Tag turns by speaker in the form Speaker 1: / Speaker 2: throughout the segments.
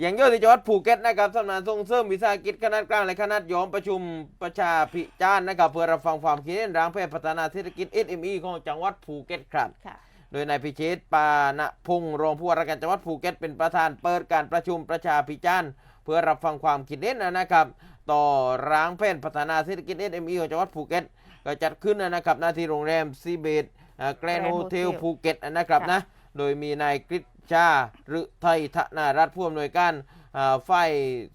Speaker 1: อย่างย่อยที่จังหวัดภูเก็ตนะครับสำนักงานส่งเสริมวิสาหกิจขนาดกลางและขนาดย่อมประชุมประชาพิจารณ์นะครับเพื่อรับฟังความคิดเห็นร่างแผนพัฒนาเศรษฐกิจ SME ของจังหวัดภูเก็ตครับ
Speaker 2: ค่ะ
Speaker 1: โดยนายพิชิตปานพงษ์รองผู้ว่าราชการจังหวัดภูเก็ตเป็นประธานเปิดการประชุมประชาพิจารณ์เพื่อรับฟังความคิดเห็นนะครับ ต่อร่างแผนพัฒนาเศรษฐกิจ SME ของจังหวัดภูเก็ตก็จัดขึ้นนะครับหน้าที่โรงแรมซีเบดแกรน
Speaker 2: Grand
Speaker 1: โฮเทล
Speaker 2: Hotel
Speaker 1: ภูเก็ตนะครับ
Speaker 2: ค่ะ
Speaker 1: นะโดยมีนายกฤษ ชาหรือไทยธนารัฐผู้อำนวยการฝ่าย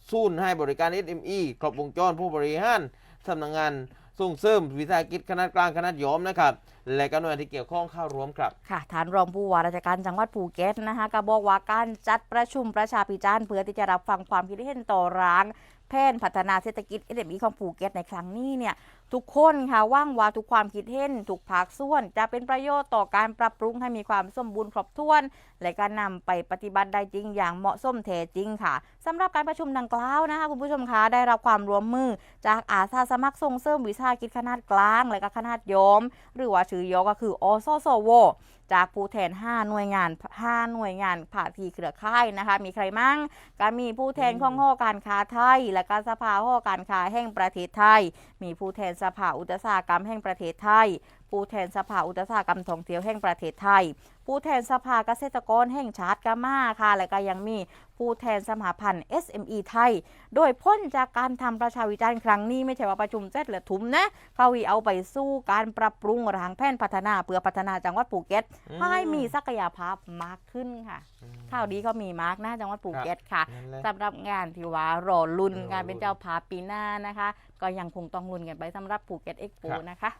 Speaker 1: ศูนย์ให้บริการ SME ครบวงจรผู้บริหารสำนักงาน ส่งเสริมวิสาหกิจขนาดกลางขนาดย่อมนะครับ และก็หน่วยที่เกี่ยวข้องเข้าร่วมครับ
Speaker 2: ค่ะ ฐานรองผู้ว่าราชการจังหวัดภูเก็ตนะคะก็บอกว่าการจัดประชุมประชาพิจารณ์เพื่อที่จะรับฟังความคิดเห็นต่อร้างแผนพัฒนาเศรษฐกิจ SME ของภูเก็ตในครั้งนี้เนี่ยทุกคนค่ะว่างว่าทุกความคิดเห็นทุกภาคส่วน จะเป็นประโยชน์ต่อการปรับปรุงให้มีความสมบูรณ์ครบถ้วน และการนำไปปฏิบัติได้จริงอย่างเหมาะสมแท้จริงค่ะสำหรับการประชุมดังกล่าวนะคะคุณผู้ชมคะได้รับความร่วมมือจากอาสาสมัครส่งเสริมวิสาหกิจขนาดกลางและก็ขนาดย่อม หรือว่าชื่อย่อก็คืออสสวจากผู้แทน 5 หน่วยงาน 5 หน่วยงานภาคีเครือข่ายนะคะ มีใครมั่งก็มีผู้แทนของหอการค้าไทย และก็สภาหอการค้าแห่งประเทศไทย มีผู้แทนสภาอุตสาหกรรมแห่งประเทศไทย ผู้แทนสภาอุตสาหกรรมท่องเที่ยวแห่งประเทศไทย ผู้แทนสภาเกษตรกรแห่งชาติกามาค่ะและก็ยังมีผู้แทนสมาพันธ์ SME ไทย โดยพ้นจากการทำประชาวิจารณ์ครั้งนี้ไม่ใช่ว่าประชุมเสร็จแล้วทุ่มนะเขาอีเอาไปสู้การปรับปรุงร่างแผนพัฒนาเพื่อพัฒนาจังหวัดภูเก็ต
Speaker 1: อืม
Speaker 2: ให้มีศักยภาพมากขึ้นค่ะข่าวดีก็มีมากนะจังหวัดภูเก็ตค่ะ
Speaker 1: นั่นแหละ
Speaker 2: สำหรับงานที่ว่ารอลุ้น
Speaker 1: รอลุ้น
Speaker 2: การเป็นเจ้าภาพปีหน้านะคะ ก็ยังคงต้องลุ้นกันไปสำหรับภูเก็ตเอ็กโป
Speaker 1: ครับ
Speaker 2: นะคะ